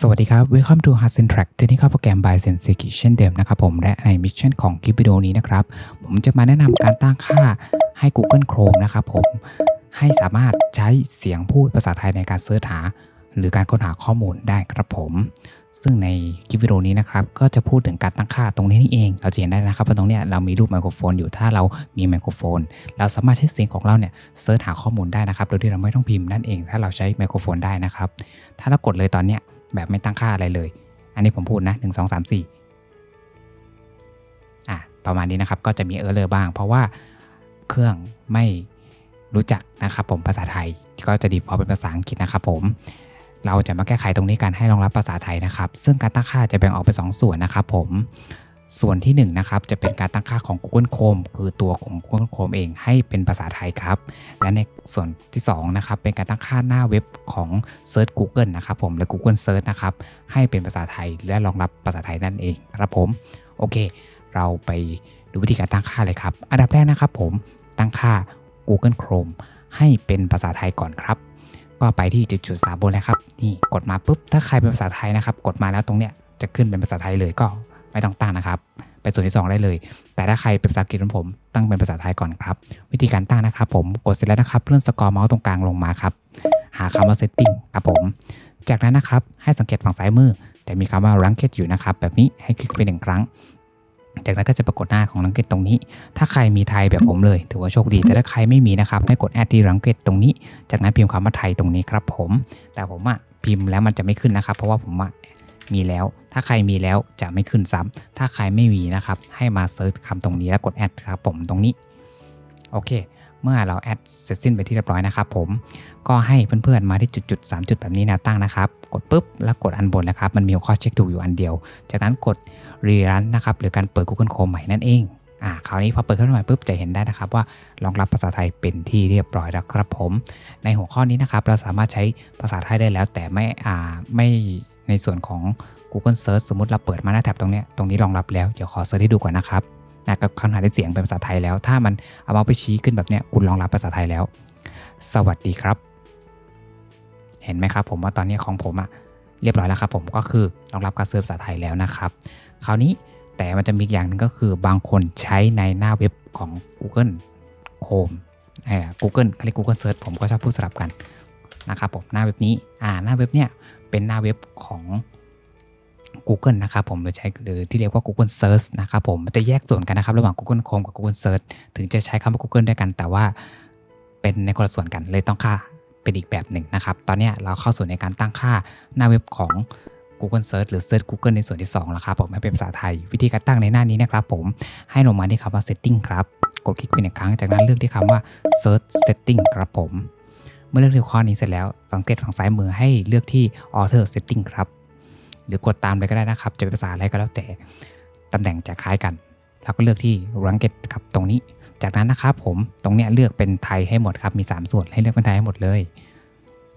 สวัสดีครับ Welcome to h a s e n Track ที่นี่เข้าโปรแกรม by Senseki เช่นเดิมนะครับผม และในมิชชั่นของคลิปวิดีโอนี้นะครับ ผมจะมาแนะนำการตั้งค่าให้ Google Chrome นะครับผม ให้สามารถใช้เสียงพูดภาษาไทยในการเสิร์ชหา หรือการค้นหาข้อมูลได้ครับผม ซึ่งในคลิปวิดีโอนี้นะครับ ก็จะพูดถึงการตั้งค่าตรงนี้นี่เอง เราจะเห็นได้นะครับว่าตรงนี้เรามีรูปไมโครโฟนอยู่ ถ้าเรามีไมโครโฟน เราสามารถใช้เสียงของเราเนี่ยเสิร์ชหาข้อมูลได้นะครับ โดยที่เราไม่ต้องพิมพ์นั่นเอง ถ้าเราใช้ไมโครโฟนได้นะครับ ถ้าเรากดเลยตอนเนี้ย แบบไม่ตั้งค่าอะไรเลย อันนี้ผมพูดนะ 1 2 3 4อะประมาณนี้นะครับก็จะมีเออร์เลอร์บ้าง เพราะว่าเครื่องไม่รู้จักนะครับผมภาษาไทยก็จะดีฟอ u l t เป็นภาษาอังกฤษนะครับผมเราจะมาแก้ไขตรงนี้การให้รองรับภาษาไทยนะครับ ซึ่งการตั้งค่าจะแบ่งออกเป็น2ส่วนนะครับผม ส่วนที่1นะครับจะเป็นการตั้งค่าของ Google Chrome คือตัวของ Google Chrome เองให้เป็นภาษาไทยครับ และในส่วนที่2นะครับเป็นการตั้งค่าหน้าเว็บของ Search Google นะครับผมหรือ Google Search นะครับให้เป็นภาษาไทยและรองรับภาษาไทยนั่นเองครับผมโอเค เราไปดูวิธีการตั้งค่าเลยครับ อันดับแรกนะครับผมตั้งค่า Google Chrome ให้เป็นภาษาไทยก่อนครับก็ไปที่จุดๆสามบนเลยครับนี่กดมาปุ๊บถ้าใครเป็นภาษาไทยนะครับ กดมาแล้วตรงเนี้ยจะขึ้นเป็นภาษาไทยเลยก็ ไม่ต้องตั้งนะครับ ไปส่วนที่ 2 ได้เลย แต่ถ้าใครเป็นภาษาอังกฤษเหมือนผม ตั้งเป็นภาษาไทยก่อนครับ วิธีการตั้งนะครับ ผมกดเสร็จแล้วนะครับเลื่อนสกอร์เมาส์ตรงกลางลงมาครับ หาคำว่า setting ครับผม จากนั้นนะครับให้สังเกตฝั่งซ้ายมือ จะมีคำว่า ranked อยู่นะครับ แบบนี้ให้คลิกไปหนึ่งครั้งจากนั้นก็จะปรากฏหน้าของ ranked ตรงนี้ ถ้าใครมีไทยแบบผมเลย ถือว่าโชคดี แต่ถ้าใครไม่มีนะครับ ให้กด add ที่ ranked ตรงนี้ จากนั้นพิมพ์คำว่าไทยตรงนี้ครับผม แต่ผมอะพิมพ์แล้วมันจะไม่ขึ้นนะครับ เพราะว่าผมอะ มีแล้ว ถ้าใครมีแล้วจะไม่ขึ้นซ้ำถ้าใครไม่มีนะครับ ให้มาเซิร์ชคำตรงนี้แล้วกด add ครับผมตรงนี้ โอเค เมื่อเราแอดเสร็จสิ้นไปที่เรียบร้อยนะครับผม ก็ให้เพื่อนๆมาที่จุดๆ3จุดแบบนี้แนวตั้งนะครับ กดปุ๊บแล้วกดอันบนแล้วครับ มันมีข้อเช็คถูกอยู่อันเดียว จากนั้นกดรีรันนะครับหรือการเปิด Google Chrome ใหม่นั่นเองอ่าคราวนี้พอเปิดขึ้นมาใหม่ปุ๊บจะเห็นได้นะครับว่ารองรับภาษาไทยเป็นที่เรียบร้อยแล้วครับผม ในหัวข้อนี้นะครับเราสามารถใช้ภาษาไทยได้แล้วแต่ไม่อ่าไม่ ในส่วนของ Google Search สมมติเราเปิดมาหน้าแท็บตรงนี้ตรงนี้รองรับแล้ว เดี๋ยวขอเซิร์ชให้ดูก่อนนะครับนะกับคำหาได้เสียงเป็นภาษาไทยแล้ว ถ้ามันเอามาไปชี้ขึ้นแบบเนี้ยคุณรองรับภาษาไทยแล้ว สวัสดีครับ เห็นไหมครับ ผมว่าตอนนี้ของผมอะเรียบร้อยแล้วครับผมก็คือรองรับการเซิร์ชภาษาไทยแล้วนะครับ คราวนี้แต่มันจะมีอีกอย่างหนึ่งก็คือบางคนใช้ในหน้าเว็บของ Google Chrome อ่อ Google เขาเรียก Google Search ผมก็ชอบพูดสลับกันนะครับผมหน้าเว็บนี้อ่าหน้าเว็บเนี้ย เป็นหน้าเว็บของ Google นะครับผมหรือใช้หรือที่เรียกว่า Google Search นะครับผมมันจะแยกส่วนกันนะครับ ระหว่าง Google Chrome กับ Google Search ถึงจะใช้คำว่า Google ด้วยกัน แต่ว่าเป็นในคนละส่วนกันเลยต้องค่าเป็นอีกแบบหนึ่งนะครับ ตอนนี้เราเข้าสู่ในการตั้งค่าหน้าเว็บของ Google Search หรือ Search Google ในส่วนที่2แล้วครับผมให้เป็นภาษาไทย วิธีการตั้งในหน้านี้นะครับผมให้ลงมาที่คำว่า setting ครับ กดคลิกไปหนึ่งครั้งจากนั้นเลือกที่คำว่า search setting ครับผม เมื่อเลือกที่ข้อนี้เสร็จแล้วสังเกตฝั่งซ้ายมือให้เลือกที่ author setting ครับ หรือกดตามเลยก็ได้นะครับ จะเป็นภาษาอะไรก็แล้วแต่ตำแหน่งจะคล้ายกัน แล้วก็เลือกที่ ranked ครับตรงนี้ จากนั้นนะครับผมตรงเนี้ยเลือกเป็นไทยให้หมดครับมี 3 ส่วนให้เลือกเป็นไทยให้หมดเลย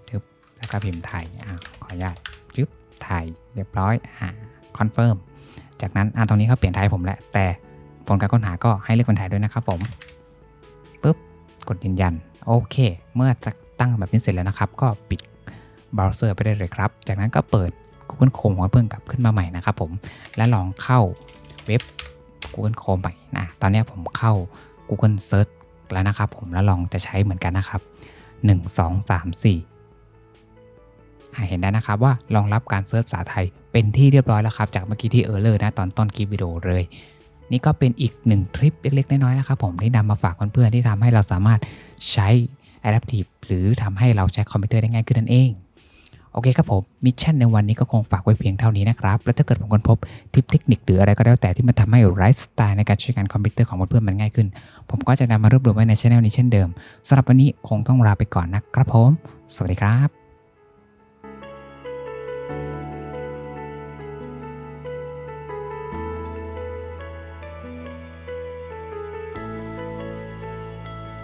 จึ๊บแล้วก็พิมพ์ไทยอ่าขออนุญาตจึ๊บไทยเรียบร้อยอ่าคอนเฟิร์มจากนั้นอ่าตรงนี้เขาเปลี่ยนไทยผมแล้วแต่ผลการค้นหาก็ให้เลือกเป็นไทยด้วยนะครับผมปุ๊บกดยืนยันโอเค เมื่อ ตั้งแบบนี้เสร็จแล้วนะครับ ก็ปิดเบราว์เซอร์ไปได้เลยครับ จากนั้นก็เปิด Google Chrome ของเพื่อนกลับขึ้นมาใหม่นะครับผม และลองเข้าเว็บ Google Chrome ใหม่นะ ตอนนี้ผมเข้า Google Search แล้วนะครับผม แล้วลองจะใช้เหมือนกันนะครับ 1 2 3 4อ่เห็นได้นะครับว่ารองรับการเซิร์ชภาษาไทยเป็นที่เรียบร้อยแล้วครับ จากเมื่อกี้ที่เออร์เลอร์นะตอนต้นคลิปวิดีโอเลย นี่ก็เป็นอีกหนึ่งทริปเล็กๆน้อยๆนะครับผมที่นำมาฝากเพื่อนๆที่ทำให้เราสามารถใช้ Adaptive หรือทำให้เราใช้คอมพิวเตอร์ได้ง่ายขึ้นนั่นเอง โอเคครับผม มิชชั่นในวันนี้ก็คงฝากไว้เพียงเท่านี้นะครับ แล้วถ้าเกิดผมค้นพบทิปเทคนิคหรืออะไรก็แล้วแต่ที่มันทำให้ไลฟ์สไตล์ในการใช้งานคอมพิวเตอร์ของเพื่อนๆมันง่ายขึ้น ผมก็จะนำมารวบรวมไว้ในช่องนี้เช่นเดิมสำหรับวันนี้คงต้องลาไปก่อนนะครับผม สวัสดีครับ